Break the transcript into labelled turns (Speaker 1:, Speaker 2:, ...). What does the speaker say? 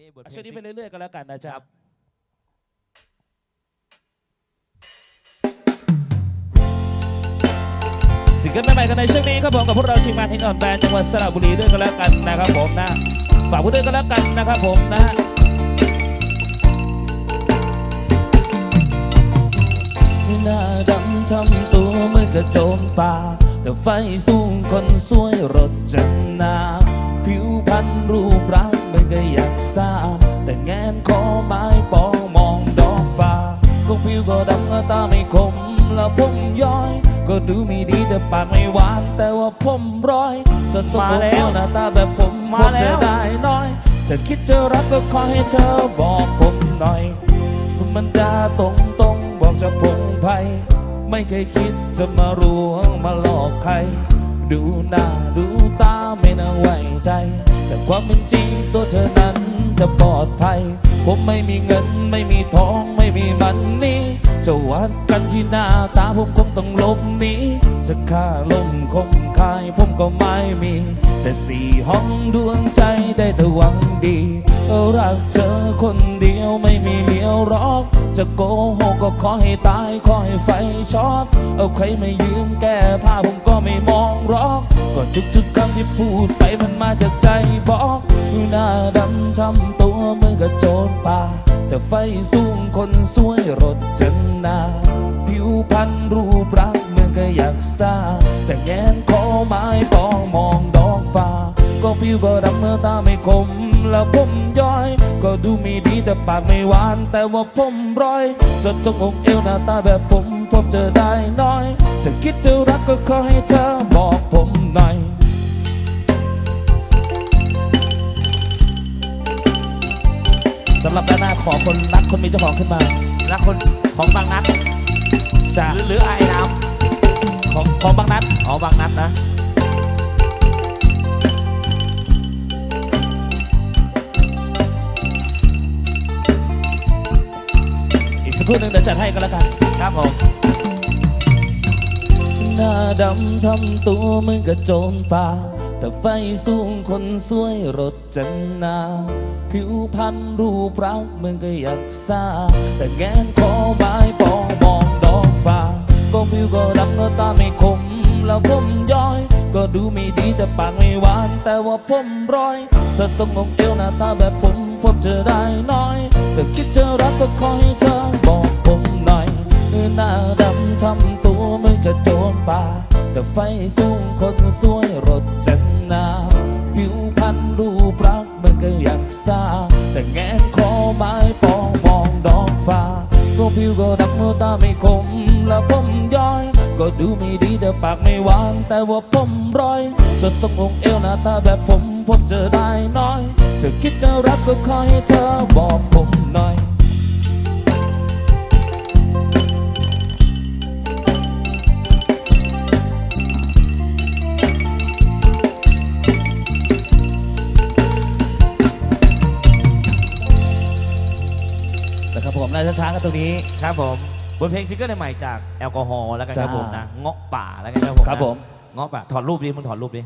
Speaker 1: นี้บทเพลง
Speaker 2: ช่วงนี้ไปเรื่อยๆกันแล้วกันนะจ๊ะ
Speaker 1: ครับ
Speaker 2: สิ่งเกิลใหม่ๆกันในช่วงนี้ครับผมกับพวกเราทีมงานเทคนิคแบนด์จังหวัดสระบุรีด้วยกันแล้วกันนะครับผมนะฝากพวกด้วยกันแล้วกันนะครับผมนะหน้าดำทำตัวเหมือนกระโจมป่าแต่ไฟสูงคนสวยรถจันนาผิวพรรณรูปร่าง เหมือนกับอยากซ่าแต่แงนคอไม้ปองมองดอกฟ้าก็ผิวก็ดำตาไม่คมแล้วผมย้อย ก็ดูมีดีแต่ปากไม่หวานแต่ว่าผมร้อยสดสด
Speaker 1: มาแล้ว
Speaker 2: หน้าตาแบบผม
Speaker 1: มา
Speaker 2: พบเจ
Speaker 1: แล้
Speaker 2: อ
Speaker 1: ว
Speaker 2: ได้น้อยจะคิดจะรักก็ขอให้เธอบอกผมหน่อยมันดาตรงตรงๆบอกจะพงภัยไม่เคยคิดจะมาลวงมาหลอกใคร ดูหน้าดูตาไม่น่าไว้ใจ แต่ความเป็นจริงตัวเธอนั้นจะปลอดภัย ผมไม่มีเงินไม่มีทองไม่มีมันนี่ จะวัดกันที่หน้าตาผมคงต้องหลบหนีจะค่าลมคมคายผมก็ไม่มี แต่สี่ห้องดวงใจได้แต่หวังดีรักเธอคนเดียวไม่มีเลี้ยวรอก จะโกหกก็ขอให้ตายขอให้ไฟช็อตเอาใครมายืมแก้ผ้าผมก็ไม่มองรอกก็ทุกๆคำที่พูดไปมันมาจากใจบอกหน้าดำทำตัวเหมือนกับโจรป่าแต่ไฟสูงคนสวยรถจัน ก็ผิวก็ดำเมื่อตาไม่คม แล้วผมย้อย ก็ดูมีดีแต่ปากไม่หวาน แต่ว่าผมร้อยสดจงอกเอวหน้าตาแบบผมพบเจอได้น้อย จะคิดจะรักก็ขอให้เธอบอกผมหน่อยสำหรับด้านหน้าขอคนรักคนมีเจ้าของขึ้นมา
Speaker 1: และคนของบางนัด
Speaker 2: จะ
Speaker 1: หรือหรือไอ้น้
Speaker 2: ของของบางนัดำ
Speaker 1: อ๋อบางนัดนะ
Speaker 2: สักครู่หนึ่งเดี๋ยวจัดให้ก็แล้วกัน
Speaker 1: ครับผม
Speaker 2: หน้าดำทำตัวเหมือนกับโจรป่าแต่ไฟสูงคนสวยรถจันนา ผิวพรรณรูปรักษณ์เหมือนกับอยากซ่าแต่แงนคอไม้ปองมองดอกฟ้า ก็ผิวก็ดำก็ตาไม่คม แล้วผมย้อย ก็ดูไม่ดีแต่ปากไม่หวาน แต่ว่าผมร้อยสดตรงอกเอวหน้าตาแบบผมพบเจอได้น้อยจะคิดจะรักก็ขอให้เธอ มือนกับโจรป่าแต่ไฟสูงคนสวยรถจันนาผิวพรรณรูปรักมือนกับอยากซาแต่แงนคอไม้ปองมองดอกฟ้าก็ผิวก็ดำเมื่อตาไม่คมแล้วผมย้อย ก็ดูไม่ดีแต่ปากไม่หวานแต่ว่าผมร้อยสดตรงอกเอวหน้าตาแบบผมพบเจอได้น้อยจะคิดจะรักก็ขอให้เธอบอกผมหน่อย นะครับผมน่าจะช้ากันตรงนี้
Speaker 1: ครับผมบทเพลงซิงเกิลใหม่จากแอลกอฮอล์แล้วกันครับ
Speaker 2: จ้า
Speaker 1: ผมนะเงาะป่าแล้วกันครับผมนะครับ
Speaker 2: ผม
Speaker 1: เงาะป่าถอดรูปดิมึงถอดรูปดิ